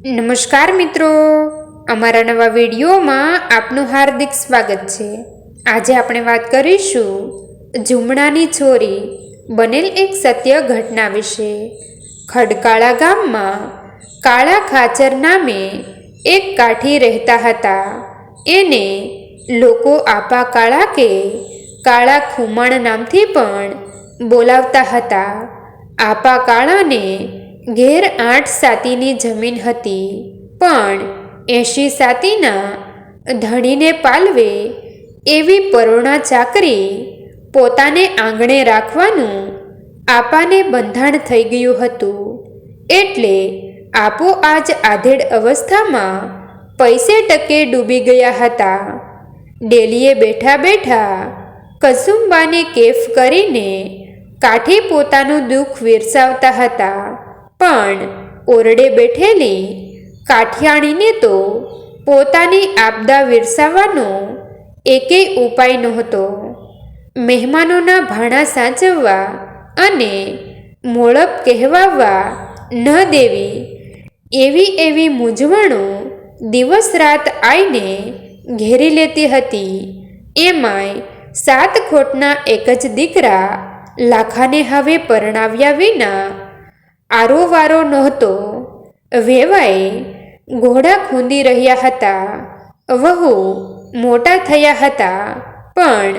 નમસ્કાર મિત્રો. અમારા નવા વિડીયોમાં આપનું હાર્દિક સ્વાગત છે. આજે આપણે વાત કરીશું ઝુમણાની છોરી બનેલ એક સત્ય ઘટના વિશે. ખડકાળા ગામમાં કાળા ખાચર નામે એક કાઠી રહેતા હતા. એને લોકો આપા કાળા કે કાળા ખુમાણ નામથી પણ બોલાવતા હતા. આપા કાળાને ઘેર આઠ સાતીની જમીન હતી, પણ એંશી સાતીના ધણીને પાલવે એવી પરોણા ચાકરી પોતાને આંગણે રાખવાનું આપાને બંધાણ થઈ ગયું હતું. એટલે આપો આજ આધેડ અવસ્થામાં પૈસે ટકે ડૂબી ગયા હતા. ડેલીએ બેઠા બેઠા કસુંબાને કેફ કરીને કાઠી પોતાનું દુઃખ વિરસાવતા હતા. પણ ઓરડે બેઠેલી કાઠિયાણીને તો પોતાની આપદા વિરસાવવાનો એકેય ઉપાય નહોતો. મહેમાનોના ભાણા સાચવવા અને મોળપ કહેવાવા ન દેવી એવી એવી મૂંઝવણો દિવસ રાત આઈને ઘેરી લેતી હતી. એમાંય સાત ખોટના એક જ દીકરા લાખાને હવે પરણાવ્યા વિના આરોવારો નહોતો. વેવાએ ઘોડા ખૂંદી રહ્યા હતા. વહુ મોટા થયા હતા. પણ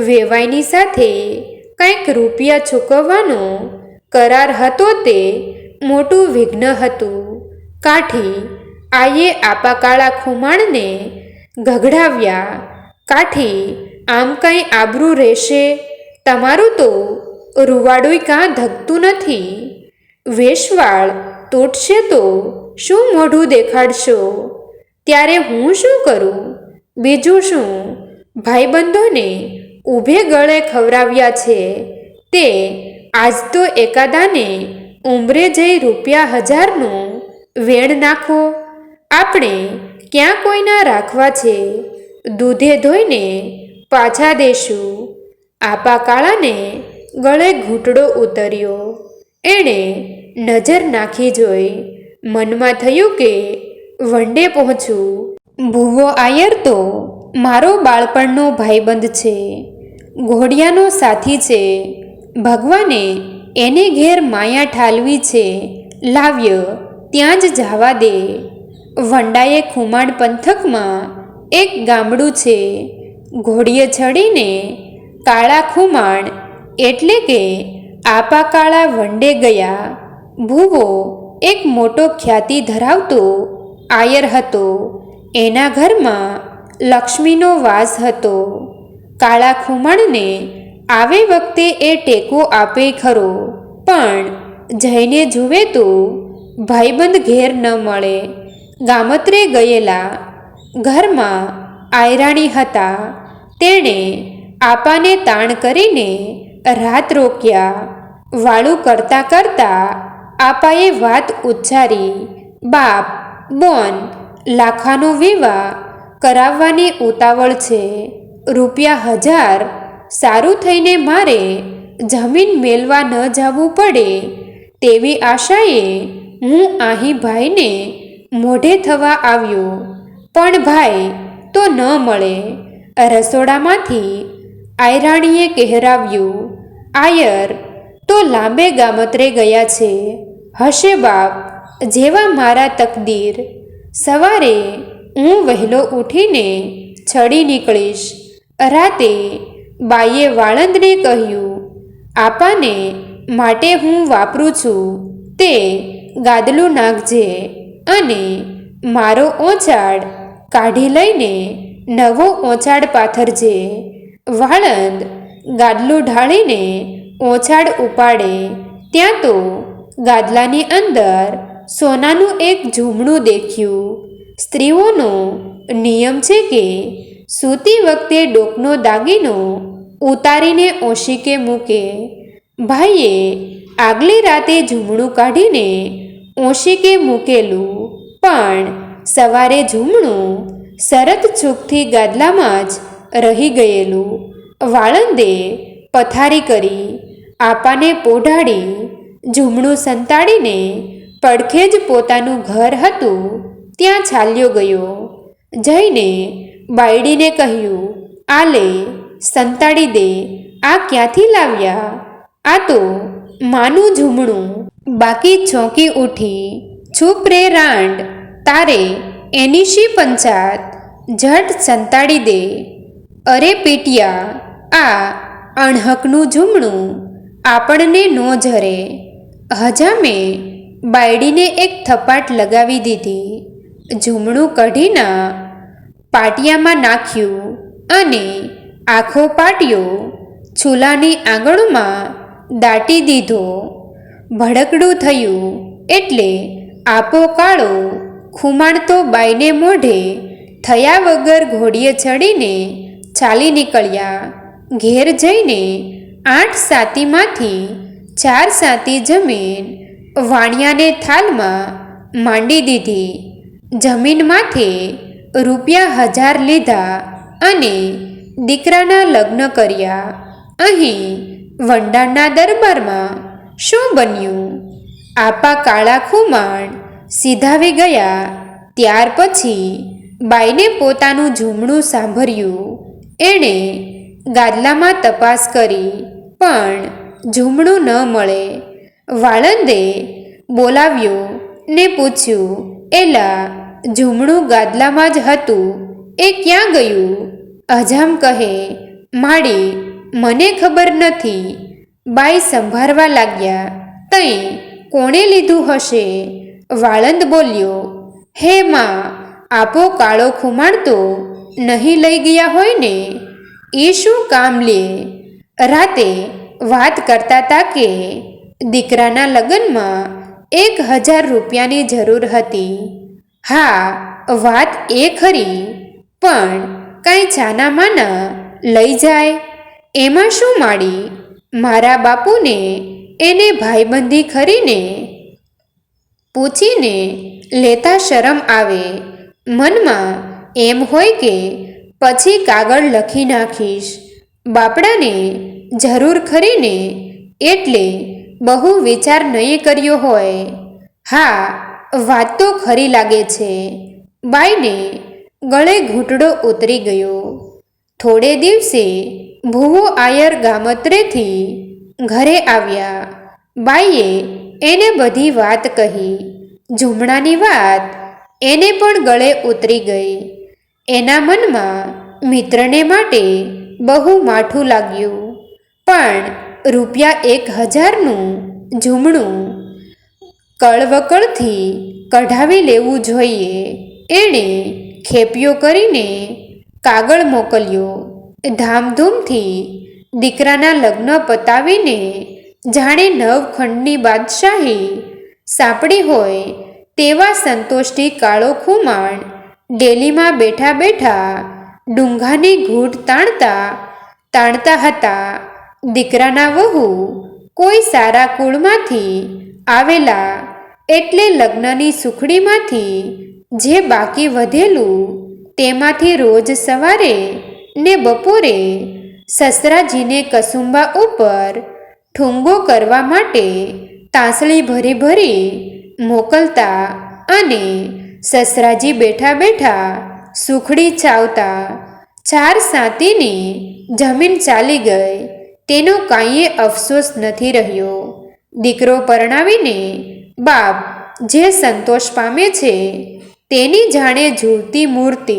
વેવાઈની સાથે કંઈક રૂપિયા ચૂકવવાનો કરાર હતો તે મોટું વિઘ્ન હતું. કાઠી આયે આપાકાળા ખુમાણને ગઘડાવ્યા. કાઠી, આમ કંઈ આબરૂ રહેશે? તમારું તો રૂવાડુંય કાં ધગતું નથી. વેશવાળ તૂટશે તો શું મોઢું દેખાડશો? ત્યારે હું શું કરું? બીજું શું? ભાઈબંધોને ઊભે ગળે ખવરાવ્યા છે. તે આજ તો એકાદાને ઉંમરે જઈ રૂપિયા હજારનું વેણ નાખો. આપણે ક્યાં કોઈના રાખવા છે? દૂધે ધોઈને પાછા દેશું. આપા કાળાને ગળે ઘૂંટડો ઉતર્યો. એણે નજર નાખી જોઈ મનમાં થયું કે, વંડે પહોંચું. ભૂવો આયર તો મારો બાળપણનો ભાઈબંધ છે. ઘોડિયાનો સાથી છે. ભગવાને એને ઘેર માયા ઠાલવી છે. લાવ્ય, ત્યાં જ જવા દે. વંડાએ ખુમાડ પંથકમાં એક ગામડું છે. ઘોડીએ ચડીને કાળા ખુમાણ એટલે કે આપા કાળા વંડે ગયા. ભૂવો એક મોટો ખ્યાતિ ધરાવતો આયર હતો. એના ઘરમાં લક્ષ્મીનો વાસ હતો. કાળા ખુમણને આવે વખતે એ ટેકો આપે ખરો, પણ જઈને જુએ તો ભાઈબંધ ઘેર ન મળે. ગામત્રે ગયેલા ઘરમાં આયરાણી હતા. તેણે આપાને તાણ કરીને રાત રોક્યા. વાળું કરતા કરતા આપાએ વાત ઉચ્ચારી, બાપ, બોન, લાખાનો વિવાહ કરાવવાની ઉતાવળ છે. રૂપિયા હજાર, સારું થઈને મારે જમીન મેળવા ન જવું પડે. તેવી આશાએ હું અહીં ભાઈને મોઢે થવા આવ્યો. પણ ભાઈ, તો ન મળે. રસોડામાંથી આયરાણીએ કહેરાવ્યું, આયર, તો લાંબે ગામત્રે ગયા છે. હશે બાપ, જેવા મારા તકદીર, સવારે હું વહેલો ઉઠીને છડી નીકળીશ. રાતે બાઈએ વાળંદને કહ્યું, આપાને માટે હું વાપરું છું, તે ગાદલું નાખજે અને મારો ઓચાડ કાઢી લઈને નવો ઓચાડ પાથરજે. વાળંદ ગાદલું ઢાળીને ઓછાડ ઉપાડે, ત્યાં તો ગાદલાની અંદર સોનાનું એક ઝૂમણું દેખ્યું. સ્ત્રીઓનો નિયમ છે કે સૂતી વખતે ડોકનો દાગીનો ઉતારીને ઓશીકે મૂકે. ભાઈએ આગલી રાતે ઝૂમણું કાઢીને ઓશીકે મૂકેલું. પણ સવારે ઝૂમણું શરત ચૂકથી ગાદલામાં જ રહી ગયેલું. વાળંદે પથારી કરી આપાને પોઢાડી ઝૂમણું સંતાડીને પડખે જ પોતાનું ઘર હતું, ત્યાં ચાલ્યો ગયો. જઈને બાયડીને કહ્યું, આ લે, સંતાડી દે. આ ક્યાંથી લાવ્યા? આ તો માનું ઝૂમણું બાકી ચોંકી ઉઠી છુપરે રાંડ, તારે એની શી પંચાત ઝટ સંતાડી દે. અરે પીટિયા, આ અણહકનું ઝૂમણું આપણને નો ઝરે હજામે બાયડીને એક થપાટ લગાવી દીધી. ઝૂમણું કઢીના પાટિયામાં નાખ્યું અને આખો પાટિયો ચૂલાની આંગણમાં દાટી દીધો. ભડકડું થયું એટલે આપો કાળો ખુમાણતો બાઈને મોઢે થયા વગર ઘોડીએ ચડીને ચાલી નીકળ્યા. ઘેર જઈને આઠ સાતીમાંથી ચાર સાતી જમીન વાણિયાને થાલમાં માંડી દીધી. જમીન માથે રૂપિયા હજાર લીધા અને દીકરાના લગ્ન કર્યા. અહીં વંડાના દરબારમાં શું બન્યું? આપા કાળા ખુમાણ સીધાવી ગયા. ત્યાર પછી બાઈને પોતાનું ઝૂમણું સાંભળ્યું. એણે ગાદલામાં તપાસ કરી, પણ ઝૂમણું ન મળે. વાળંદે બોલાવ્યો ને પૂછ્યું, એલા ઝૂમણું ગાદલામાં જ હતું. એ ક્યાં ગયું? અજામ કહે, માડી, મને ખબર નથી. બાઈ સંભાળવા લાગ્યા. તઈ કોણે લીધું હશે? વાળંદ બોલ્યો, હે માં, આપો કાળો ખુમાડતો નહીં લઈ ગયા હોય ને? એ શું કામ લે? રાતે વાત કરતા તા કે, દીકરાના લગ્નમાં એક હજાર રૂપિયાની જરૂર હતી. હા, વાત એ ખરી, પણ કાંઈ છાના માના લઈ જાય? એમાં શું માડી? મારા બાપુને એને ભાઈબંધી ખરીને પૂછીને લેતા શરમ આવે. મનમાં એમ હોય કે, પછી કાગળ લખી નાખીશ. બાપડાને જરૂર ખરીને એટલે બહુ વિચાર નહીં કર્યો હોય. હા, વાત તો ખરી લાગે છે. બાઈને ગળે ઘૂંટડો ઉતરી ગયો. થોડે દિવસે ભૂવો આયર ગામત્રેથી ઘરે આવ્યા. બાઈએ એને બધી વાત કહી. ઝૂમણાની વાત એને પણ ગળે ઉતરી ગઈ. એના મનમાં મિત્રને માટે બહુ માઠું લાગ્યું. પણ રૂપિયા એક હજારનું ઝૂમણું કળવકળથી કઢાવી લેવું જોઈએ. એણે ખેપિયો કરીને કાગળ મોકલ્યો. ધામધૂમથી દીકરાના લગ્ન પતાવીને જાણે નવખંડની બાદશાહી સાંપડી હોય તેવા સંતોષથી કાળો ખુમાણ ડેલીમાં બેઠા બેઠા ડુંગાની ઘૂંટ તાણતા તાણતા હતા. દીકરાના વહુ કોઈ સારા કુળમાંથી આવેલા એટલે લગ્નની સુખડીમાંથી જે બાકી વધેલું તેમાંથી રોજ સવારે ને બપોરે સસરાજીને કસુંબા ઉપર ઠુંગો કરવા માટે તાંસળી ભરી ભરી મોકલતા અને સસરાજી બેઠા બેઠા સુખડી ચાવતા ચાર સાતીની જમીન ચાલી ગઈ. તેનો કાંઈએ અફસોસ નથી રહ્યો. દીકરો પરણાવીને બાપ જે સંતોષ પામે છે, તેની જાણે ઝૂલતી મૂર્તિ.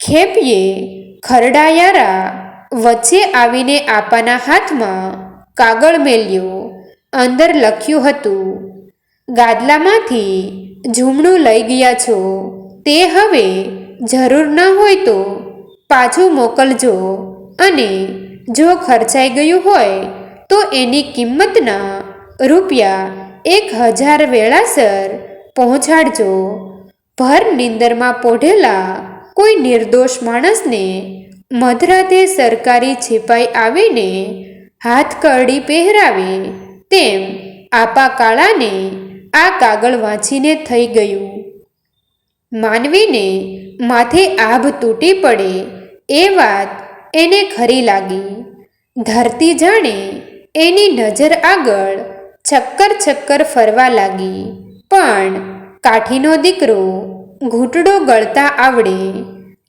ખેપીએ ખરડાયારા વચ્ચે આવીને આપાના હાથમાં કાગળ મેલ્યો. અંદર લખ્યું હતું, ગાદલામાંથી ઝૂમણું લઈ ગયા છો. તે હવે જરૂર ન હોય તો પાછું મોકલજો. અને જો ખર્ચાઈ ગયું હોય, તો એની કિંમતના રૂપિયા એક હજાર વેળાસર પહોંચાડજો. ભર નિંદરમાં પોઢેલા કોઈ નિર્દોષ માણસને મધરાતે સરકારી છિપાઈ આવીને હાથ કરડી પહેરાવે, તેમ આપા કાળાને આ કાગળ વાંચીને થઈ ગયું. માનવીને માથે આભ તૂટી પડે એ વાત એને ખરી લાગી. ધરતી જાણે એની નજર આગળ છક્કર છક્કર ફરવા લાગી. પણ કાઠીનો દીકરો ઘૂંટડો ગળતા આવડે.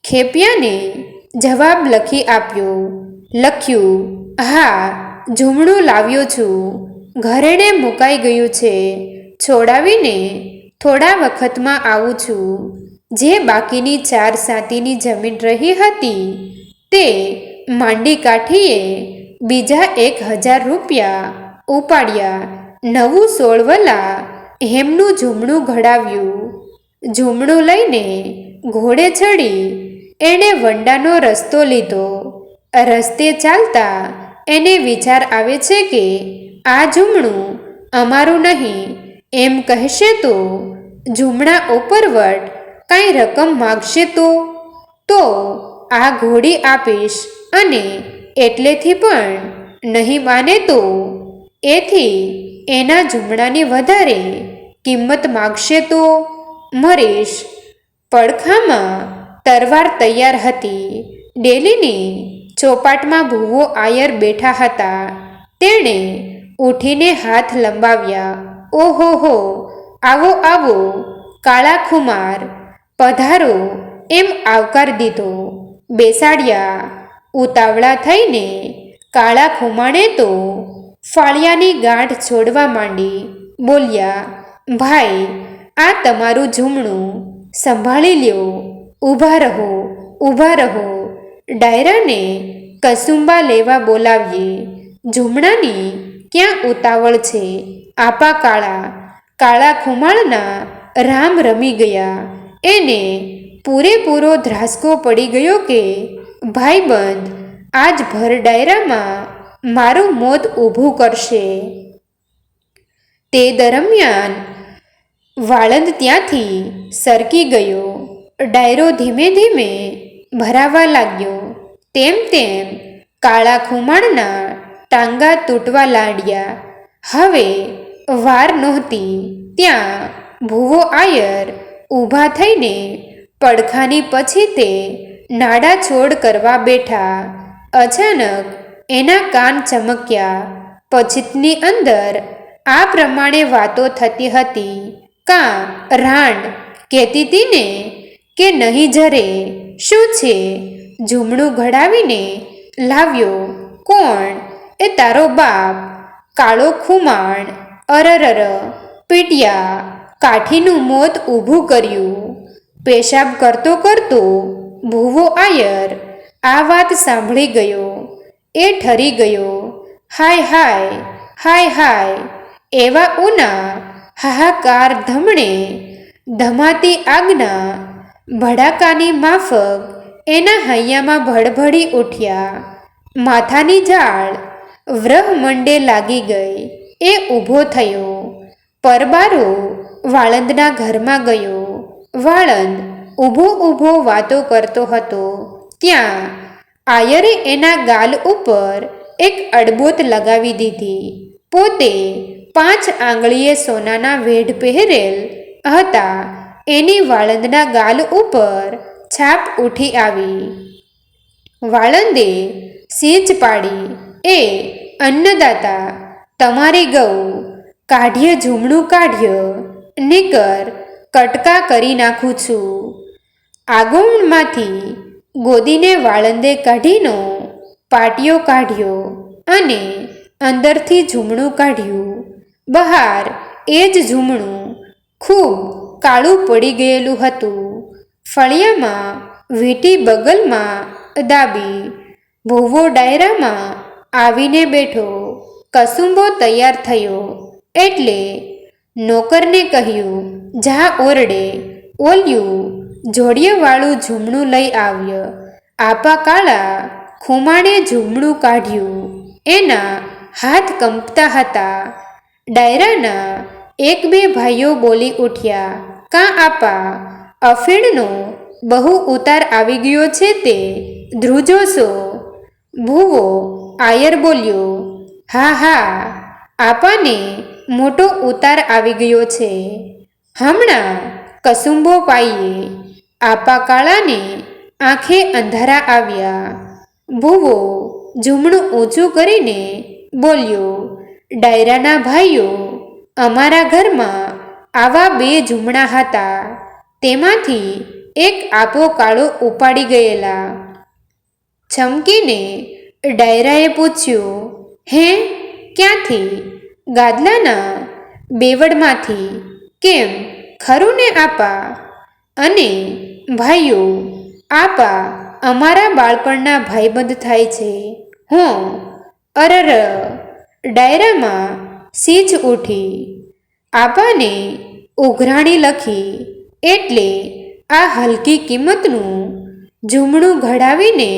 ખેપિયાને જવાબ લખી આપ્યો, લખ્યું, હા, ઝૂમણું લાવ્યો છું. ઘરેણે મુકાઈ ગયું છે. છોડાવીને થોડા વખતમાં આવું છું. જે બાકીની ચાર સાતીની જમીન રહી હતી તે માંડી કાઠીએ બીજા એક હજાર રૂપિયા ઉપાડ્યા. નવું સોળવલા હેમનું ઝૂમણું ઘડાવ્યું. ઝૂમણું લઈને ઘોડે ચડી એણે વંડાનો રસ્તો લીધો. રસ્તે ચાલતા એને વિચાર આવે છે કે આ ઝૂમણું અમારું નહીં. એમ કહેશે તો ઝૂમણા ઉપરવટ કાંઈ રકમ માગશે તો? તો આ ઘોડી આપીશ અને એટલેથી પણ નહીં માને તો. એથી એના ઝૂમણાની વધારે કિંમત માગશે તો. મરીશ. પડખામાં તરવાર તૈયાર હતી. ડેલીની ચોપાટમાં ભૂવો આયર બેઠા હતા. તેણે ઉઠીને હાથ લંબાવ્યા. ઓહો હો આવો આવો, કાળા ખુમાર પધારો એમ આવકાર દીધો. બેસાડ્યા, ઉતાવળા થઈને કાળા ખુમાણે તો ફાળિયાની ગાંઠ છોડવા માંડી. બોલ્યા, ભાઈ, આ તમારું ઝૂમણું સંભાળી લ્યો. ઊભા રહો ઊભા રહો. ડાયરાને કસુંબા લેવા બોલાવીએ. ઝૂમણાની ક્યાં ઉતાવળ છે? આપા કાળા કાળા ખુમાળના રામ રમી ગયા. એને પૂરેપૂરો ધ્રાસકો પડી ગયો કે ભાઈબંધ આજ ભર ડાયરામાં મારું મોત ઊભું કરશે. તે દરમિયાન વાળંદ ત્યાંથી સરકી ગયો. ડાયરો ધીમે ધીમે ભરાવા લાગ્યો. તેમ તેમ કાળા ખુમાણના ટાંગા તૂટવા લાડ્યા હવે વાર નહોતી. ત્યાં ભૂવો આયર ઊભા થઈને પડખાની પછી તે નાડા છોડ કરવા બેઠા. અચાનક એના કાન ચમક્યા. પછીતની અંદર આ પ્રમાણે વાતો થતી હતી. કાં રાંડ કહેતી હતી ને કે નહીં જરે, શું છે? ઝૂમણું ઘડાવીને લાવ્યો. કોણ? એ તારો બાપ. કાળો ખુમાણ, અરરર, પીટ્યા. કાઠીનું મોત ઊભું કર્યું. પેશાબ કરતો કરતો ભૂવો આયર આ વાત સાંભળી ગયો. એ ઠરી ગયો. હાય હાય હાય હાય, એવા ઉના હાહાકાર ધમણે ધમાતી આગના ભડાકાની માફક એના હૈયામાં ભડભડી ઉઠ્યા. માથાની ઝાડ વ્રહ મંડે લાગી ગઈ. એ ઊભો થયો. પરબારો વાળંદના ઘરમાં ગયો. વાળંદ ઊભો ઊભો વાતો કરતો હતો. ત્યાં આયરે એના ગાલ ઉપર એક અડબોત લગાવી દીધી. પોતે પાંચ આંગળીએ સોનાના વેઢ પહેરેલ હતા. એની વાળંદના ગાલ ઉપર છાપ ઉઠી આવી. વાળંદે સીંચ પાડી. એ અન્નદાતા, તમારી ગૌ, કાઢ્ય ઝૂમણું કાઢ્ય નીકર કટકા કરી નાખું છું. આગોણમાંથી ગોદીને વાળંદે કાઢીનો પાટિયો કાઢ્યો અને અંદરથી ઝૂમણું કાઢ્યું. બહાર એ જ ઝૂમણું ખૂબ કાળું પડી ગયેલું હતું. ફળિયામાં વીંટી બગલમાં દાબી ભૂવો ડાયરામાં આવીને બેઠો. કસુંબો તૈયાર થયો એટલે નોકરને કહ્યું, જા ઓરડે. ઓલ્યું જોડિયેવાળું ઝૂમણું લઈ આવ્ય. આપા કાળા ખુમાણે ઝૂમણું કાઢ્યું. એના હાથ કંપતા હતા. ડાયરાના એક બે ભાઈઓ બોલી ઉઠ્યા, કાં આપા, અફીણનો બહુ ઉતાર આવી ગયો છે તે, ધ્રુજો છો ભૂવો આયર બોલ્યો, હા હા આપાને મોટો ઉતાર આવી ગયો છે. હમણાં કસુંબો પાઈએ આપા કાળાને આંખે અંધારા આવ્યા. ભૂવો ઝૂમણું ઊંચું કરીને બોલ્યો, ડાયરાના ભાઈઓ, અમારા ઘરમાં આવા બે ઝૂમણા હતા. તેમાંથી એક આપો કાળો ઉપાડી ગયેલા. ચમકીને ડાયરાએ પૂછ્યું, હે, ક્યાંથી? ગાદલાના બેવડમાંથી કેમ ખરું ને આપા અને ભાઈઓ, આપા અમારા બાળપણના ભાઈબંધ થાય છે. હું અરર ડાયરામાં સીજ ઉઠી, આપાને ઉઘરાણી લખી, એટલે આ હલકી કિંમતનું ઝૂમણું ઘડાવીને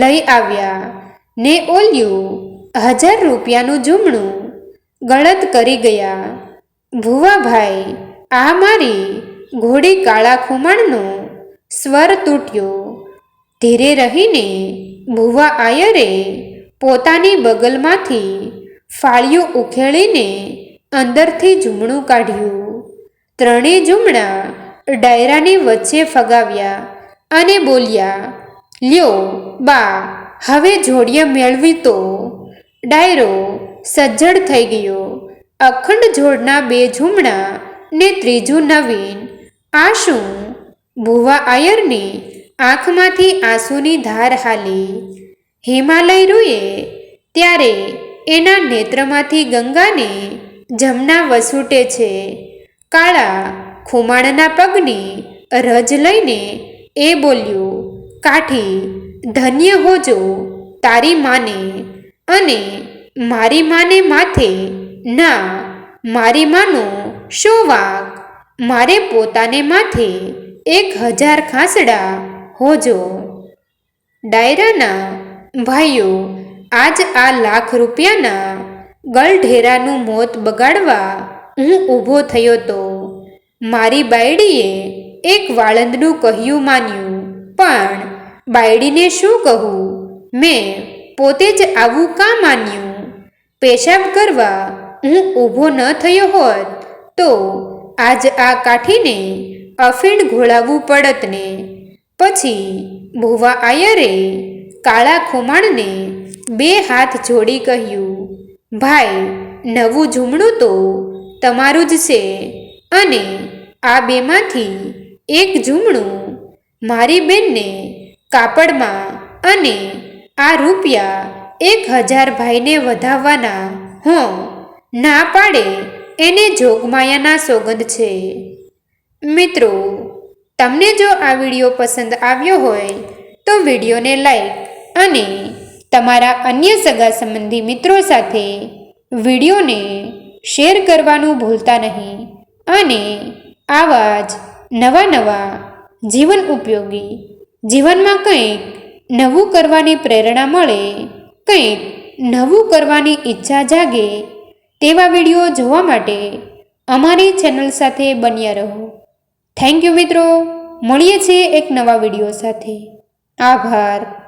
લઈ આવ્યા. ને ઓલ્યું હજાર રૂપિયાનું ઝૂમણું ગળત કરી ગયા. ભુવાભાઈ, આ મારી ઘોડી કાળા ખુમાણનો સ્વર તૂટ્યો. ધીરે રહીને ભુવા આયરે પોતાની બગલમાંથી ફાળિયું ઉખેડીને અંદરથી ઝૂમણું કાઢ્યું. ત્રણેય ઝૂમણા ડાયરાની વચ્ચે ફગાવ્યા અને બોલ્યા, લ્યો બા, હવે જોડિયા મેળવી તો. ડાયરો સજ્જડ થઈ ગયો. અખંડ જોડના બે ઝૂમણા ને ત્રીજું નવીન. આ શું ભુવા આયરની આંખમાંથી આંસુની ધાર હાલી. હિમાલય રૂએ ત્યારે એના નેત્રમાંથી ગંગાને જમના વસૂટે છે. કાળા ખુમાણના પગની રજ લઈને એ બોલ્યું, કાઠી, ધન્ય હોજો તારી માને. અને મારી માને માથે ના, મારી માનો શો વાક? મારે પોતાને માથે એક હજાર ખાસડા હોજો. ડાયરાના ભાઈઓ, આજ આ લાખ રૂપિયાના ગળઢેરાનું મોત બગાડવા હું ઊભો થયો તો. મારી બાયડીએ એક વાળંદનું કહ્યું માન્યું, પણ બાયડીને શું કહું? મેં પોતે જ આવું કાં માન્યું? પેશાબ કરવા હું ઊભો ન થયો હોત, તો આજ આ કાઠીને અફીણ ઘોળાવવું પડત ને પછી ભુવા આયરે કાળા ખુમાણને બે હાથ જોડી કહ્યું, ભાઈ, નવું ઝૂમણું તો તમારું જ છે અને આ બેમાંથી એક ઝૂમણું મારી બેનને કાપડમાં અને આ રૂપિયા એક હજાર ભાઈને વધાવવાના. હું. ના પાડે. એને જોગમાયાના સોગંદ છે. મિત્રો, તમને જો આ વીડિયો પસંદ આવ્યો હોય, તો વિડીયોને લાઈક અને તમારા અન્ય સગા સંબંધી મિત્રો સાથે વિડીયોને શેર કરવાનું ભૂલતા નહીં. અને આવા જ નવા નવા જીવન ઉપયોગી જીવનમાં કંઈક નવું કરવાની પ્રેરણા મળે કંઈક નવું કરવાની ઈચ્છા જાગે તેવા વીડિયો જોવા માટે અમારી ચેનલ સાથે બન્યા રહો. થેન્ક યુ મિત્રો. મળીએ છીએ એક નવા વીડિયો સાથે. આભાર.